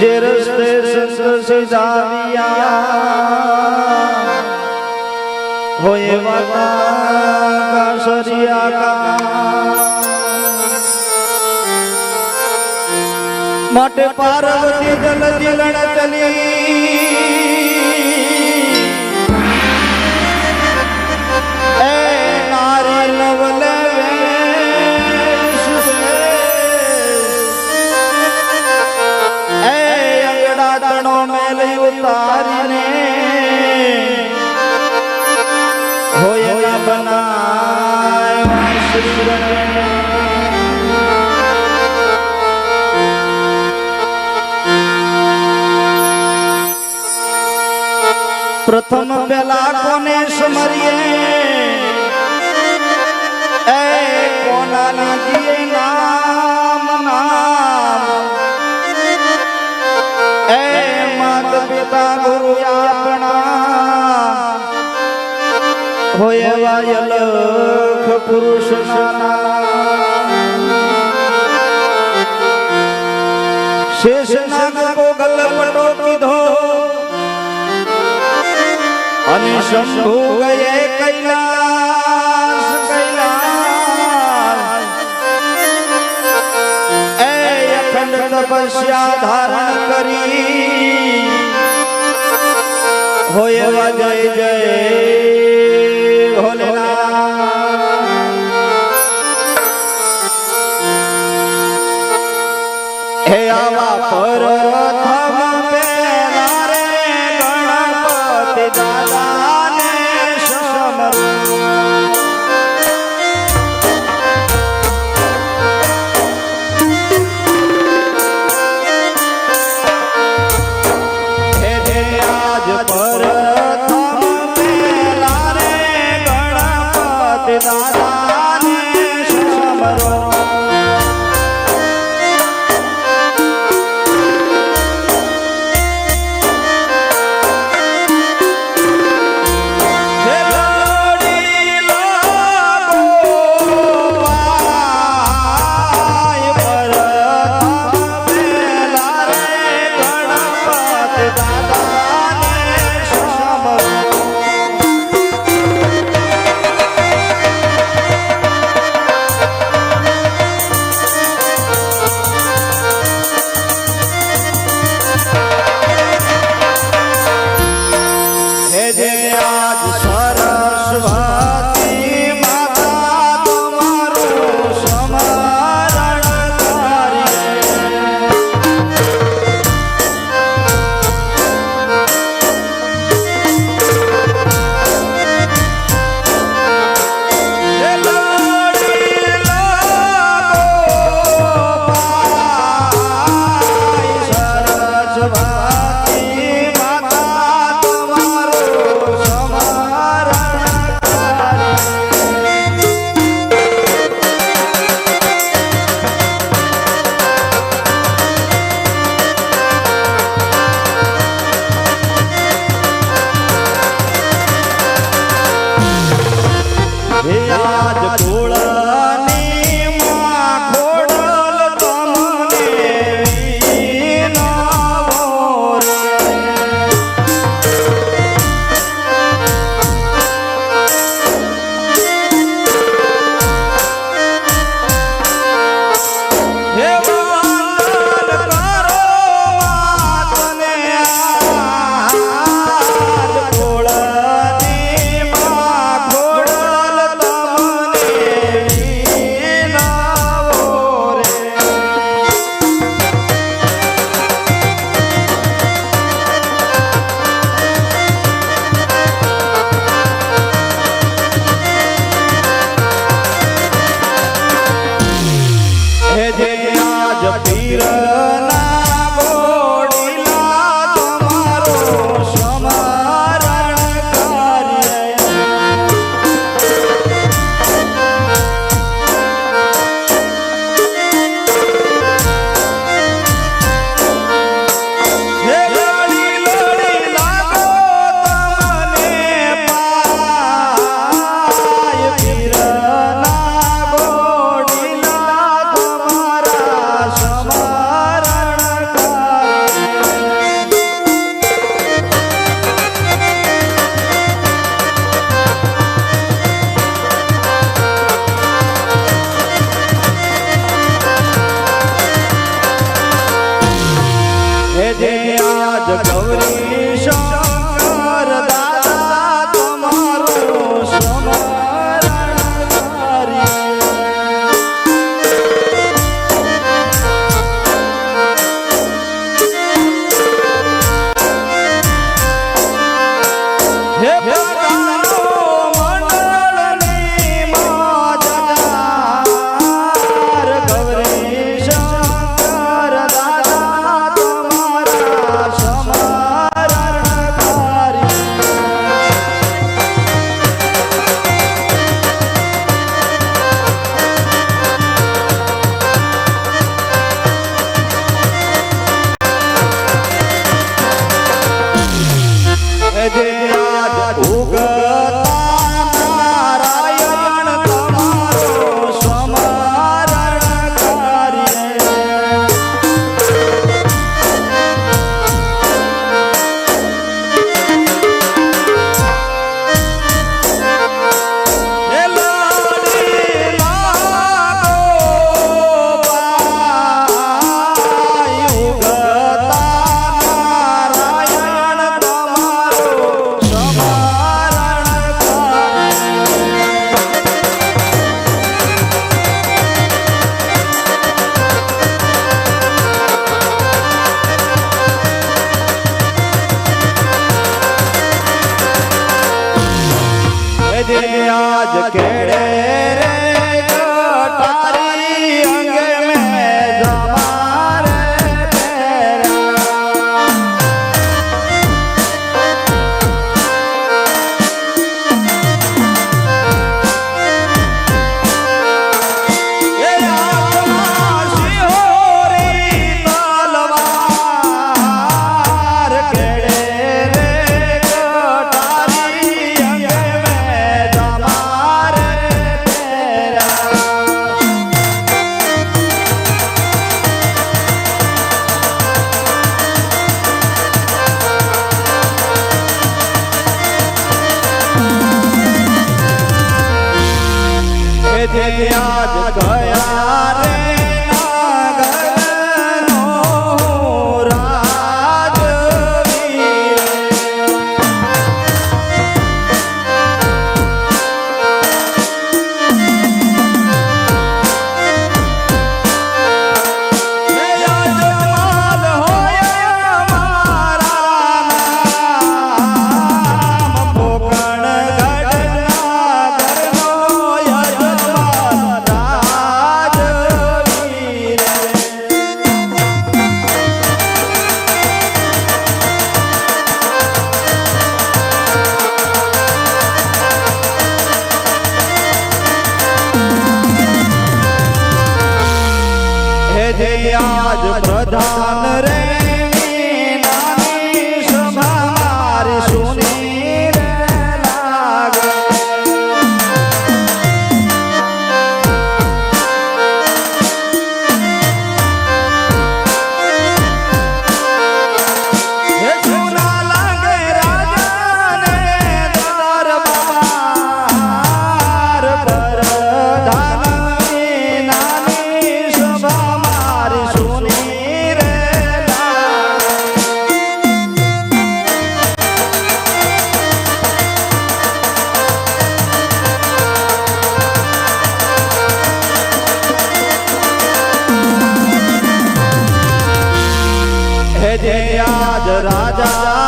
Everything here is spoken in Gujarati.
જે રસ્તે સંત સીધાવ્યા હોય એવા કાસરિયા માટે પાર્વતી જલ જીલણ ચલી. ઉતારીને હોય બનાય શ્રી પ્રથમ પેલા કોને સમરીએ? એ કોના નામ નામ पिता गुरु ਆਪਣਾ ਹੋਏ ਵਾਯ ਲਖ ਪੁਰਸ਼ ਨਾਨਾ शेष नाग को गल पटो किधो अनि शंभु गए कैलाश कैलाश। ए अखंड तपस्या धारण करी। હોય એવા જય જય ભોલેનાથ હે આવા પ્રથમ હે આજ Lord. આજ કેડે હે જે આજ રાજા.